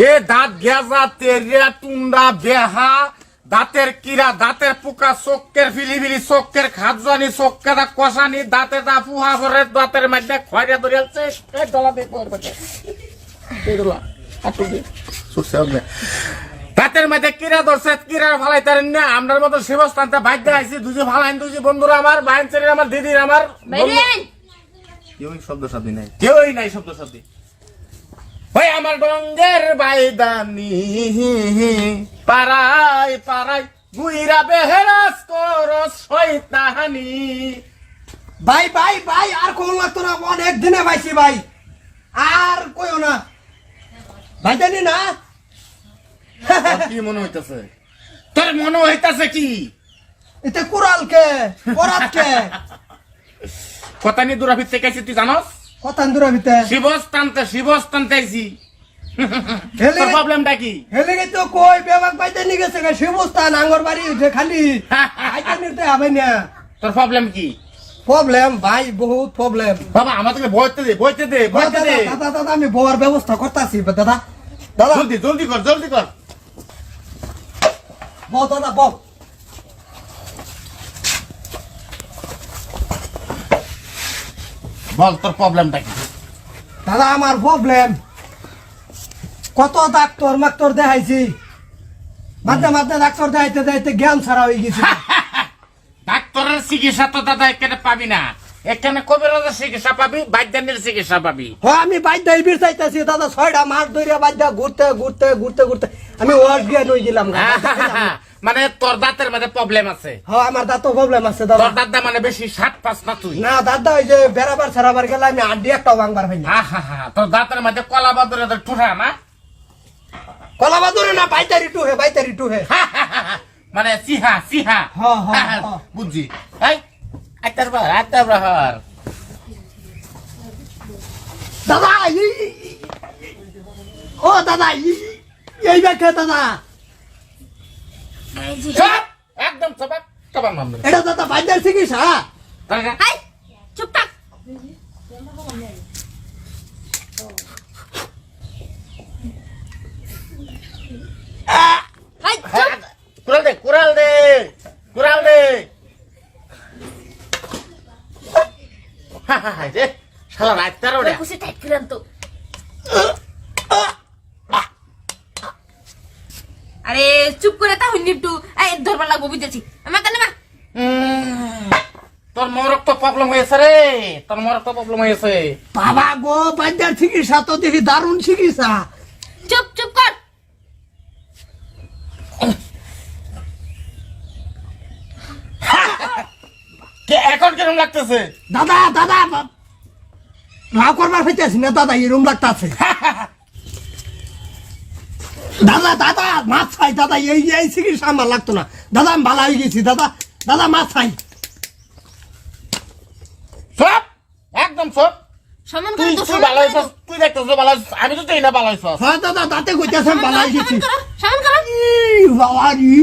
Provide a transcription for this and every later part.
এ দাঁত গেজা তেরিয়া টুন্ডা বেহা দাঁতের কিরা দাঁতের পোকা চোখের ফিলিফিলি চোখের খাজানি চোখের কষানি দাঁতে দা ফুহা ভরে দাঁতের মধ্যে খয়রা ধরিয়াছে এই দিয়ে পড়বে এই দলা দিয়ে দাঁতের মধ্যে কিরা ধরছে কিরা ভালাই তার না আমরার মতো শিবস্থানতে ভাগ্য আইছি দুজি ভালাইন দুজি বন্ধুরা আমার বাইন আমার দিদির আমার কেউই শব্দ শব্দ নাই কেউই নাই শব্দ শব্দ ওই আমার ডঙ্গের বাইদানি। পারাই পারাই গুইরা বেহেরাস কর শয়তানি। ভাই ভাই ভাই আর কোন লাগতো না অনেক দিনে পাইছি ভাই। আর কইও না। ভাই জানি না। কি মনে হইতাছে? তোর মনে হইতাছে কি? এতে কুড়াল কে করাত কে কথা নিয়ে দূরাভিত থেকে তুই জানস? আইছি। তোর প্রবলেমটা কি? তো কই বেবাক গেছে গা আঙ্গর বাড়ি যে খালি। হবে না তোর প্রবলেম কি? প্রবলেম ভাই বহুত প্রবলেম বাবা আমাদেরকে বইতে দে বইতে দে বইতে দে। দাদা দাদা আমি বউয়ার ব্যবস্থা করতেছি দাদা। দাদা। জলদি জলদি কর জলদি কর বউ দাদা বউ বল তোর প্রবলেমটা কি? দাদা আমার প্রবলেম কত ডাক্তার মাক্তর দেখাইছি। মাঝে মাঝে ডাক্তার দেখাইতে দেখাইতে জ্ঞান ছাড়া হয়ে গেছে। ডাক্তারের চিকিৎসা তো দাদা এখানে পাবি না। এখানে কবিরাজের চিকিৎসা পাবি বাদ্যানের চিকিৎসা পাবি। হ আমি বাইদ্যা ইবির চাইতেছি। দাদা ছয়টা মাস ধরে বাইদ্যা ঘুরতে ঘুরতে ঘুরতে ঘুরতে। আমি ওয়ার্ড গিয়ে নই গেলাম। মানে তোর দাঁতের মধ্যে প্রবলেম আছে। হ আমার দাঁতও প্রবলেম আছে দাদা। তোর দাঁতটা মানে বেশি সাত পাঁচ না তুই? না দাদা ওই যে বেড়াবার ছাড়াবার গেলে আমি আড্ডি একটাও ভাঙবার ভাই হা হা হা তোর দাঁতের মধ্যে কলা বাদুরে তোর ঠুঠা না কলা বাদুরে না বাইতারি টু হে বাইতারি টু হে হা, হা, হা, হা। মানে সিহা সিহা। হা, হা, হা। বুঝছি। এই আত্মার বার আত্মার বার দাদা ও দাদা এই- এই ব্যাখ্যা দাদা। চুপ একদম চবাক নাম ধরে। এটা দাদা বাইদ্যার চিকিৎসা। তাহলে যা। হাই চুপ থাক। হাই চুপ। হ্যাঁ, কুড়াল দে কুড়াল দে কুড়াল দে। হা, হা, হা, রে, শালা রাত্তার টাইট করেন তো আরে চুপ করে একটু এই ধরবার লাগবো বুঝেছি আমার কানে মা? উম, তোর মরক তো প্রবলেম হয়েছে রে। তোর মরক তো প্রবলেম হয়েছে। বাবা গো চিকিৎসা তো দেখি দারুণ চিকিৎসা। চুপ চুপ কর। কে এখন কেরম লাগতেছে? দাদা দাদা লাভ করবার হইতেছি না দাদা এরম লাগতাছে। দাদা দাদা মাছ খাই। দাদা এই এই চিকিৎসা আমার লাগতো না। দাদা আমি ভালো হয়ে গেছি দাদা। দাদা মাছ খাই। সব? একদম সব? সমান করে তো তুই ভালো করে তুই দেখতেছ ভালো হয়েছিস আমি তো তুই না ভালো হয়েছিস হ্যাঁ দাদা দাঁতে কইতেছে আমি ভালো সমান করো সমান করো। ই, বাবা রে।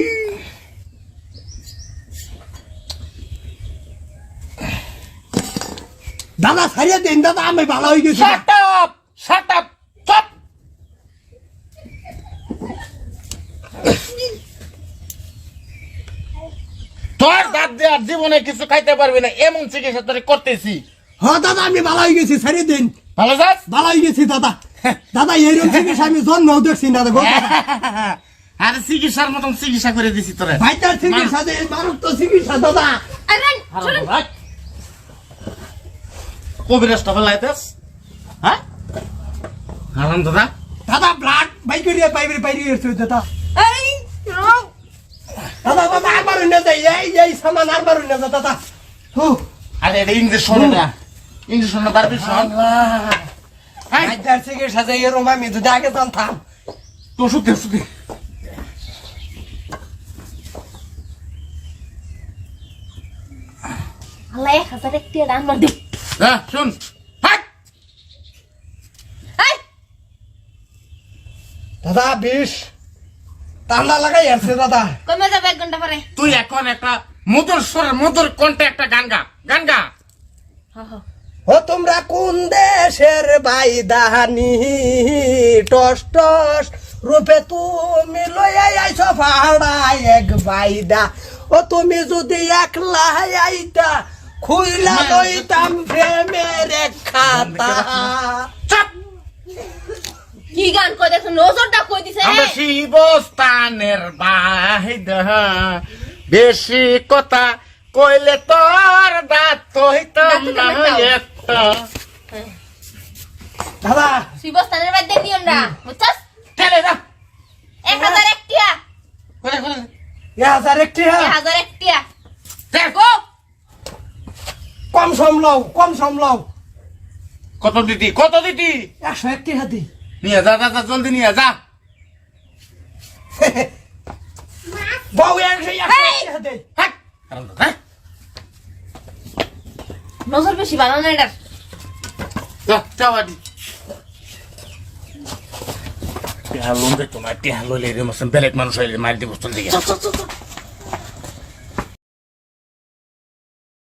দাদা সারিয়ে দিন দাদা আমি ভালো হয়ে গেছি। শাট আপ শাট আপ চুপ তোর দাঁত দিয়ে আর জীবনে কিছু খাইতে পারবি না এমন চিকিৎসা তোর করতেছি হ্যাঁ দাদা আমি ভালো হয়ে গেছি সারিয়ে দিন ভালো যাস ভালো হয়ে গেছি দাদা দাদা এইরকম চিকিৎসা আমি জন্মও দেখছি না দেখো আর চিকিৎসার মতন চিকিৎসা করে দিছি তোরে ভাইটার চিকিৎসা যে মানুষ তো চিকিৎসা দাদা আরে শুনুন কবিরাজটা ফেলাইতেস হ্যাঁ হারাম দাদা দাদা ব্লাড বাইক বাইরে বাইরে এসে দাদা এই দাদা দাদা আবার না যাই এই এই সামান আবার না যা দাদা। হু। আরে এটা এটা ইঞ্জেকশন না। পারবি শোন হ্যাঁ। ভাইটার চিকিৎসা যে এরকম আমি যদি আগে জানতাম। তো ওষুধ দে আল্লাহ এক হাজার একটি রান্নার দিই হ্যাঁ শুন। দাদা বিষ। ঠান্ডা লাগাই আছে দাদা। কমে যাবে এক ঘণ্টা পরে। তুই এখন একটা মধুর স্বরের মধুর কণ্ঠে একটা গান গা গান গা। হ্যাঁ হ্যাঁ। ও তোমরা কোন দেশের বাইদানি? টস টস রূপে তুমি লইয়াই আইছো পাহাড়ায় এক বাইদা। ও তুমি যদি একলা আইতা খুইলা লইতাম প্রেমের এক খাতা। কি গান কই দেখো নজরটা কই দিছে আমরা শিবস্থানের বাহিদ বেশি কথা কইলে তোর দাঁত হইতাম না। একটা। দাদা! শিবস্থানের বুঝছস? যা। একটিয়া। দেখো। কম সম লও কম সম লও। কত দিতি? কত দিতি? একশো একটি হাতি নিয়ে যা যা যা জলদি নিয়ে যা বউ একশো একশো হাতি হাট। কারণ তো, হ্যাঁ? নজর বেশি ভালো না এটার যা, যা বাড়ি। টেহা লোন দে তোমার টেহা লইলে রে মসন বেলেগ মানুষ হইলে মারি দিব চল দিকে চল চল চল চল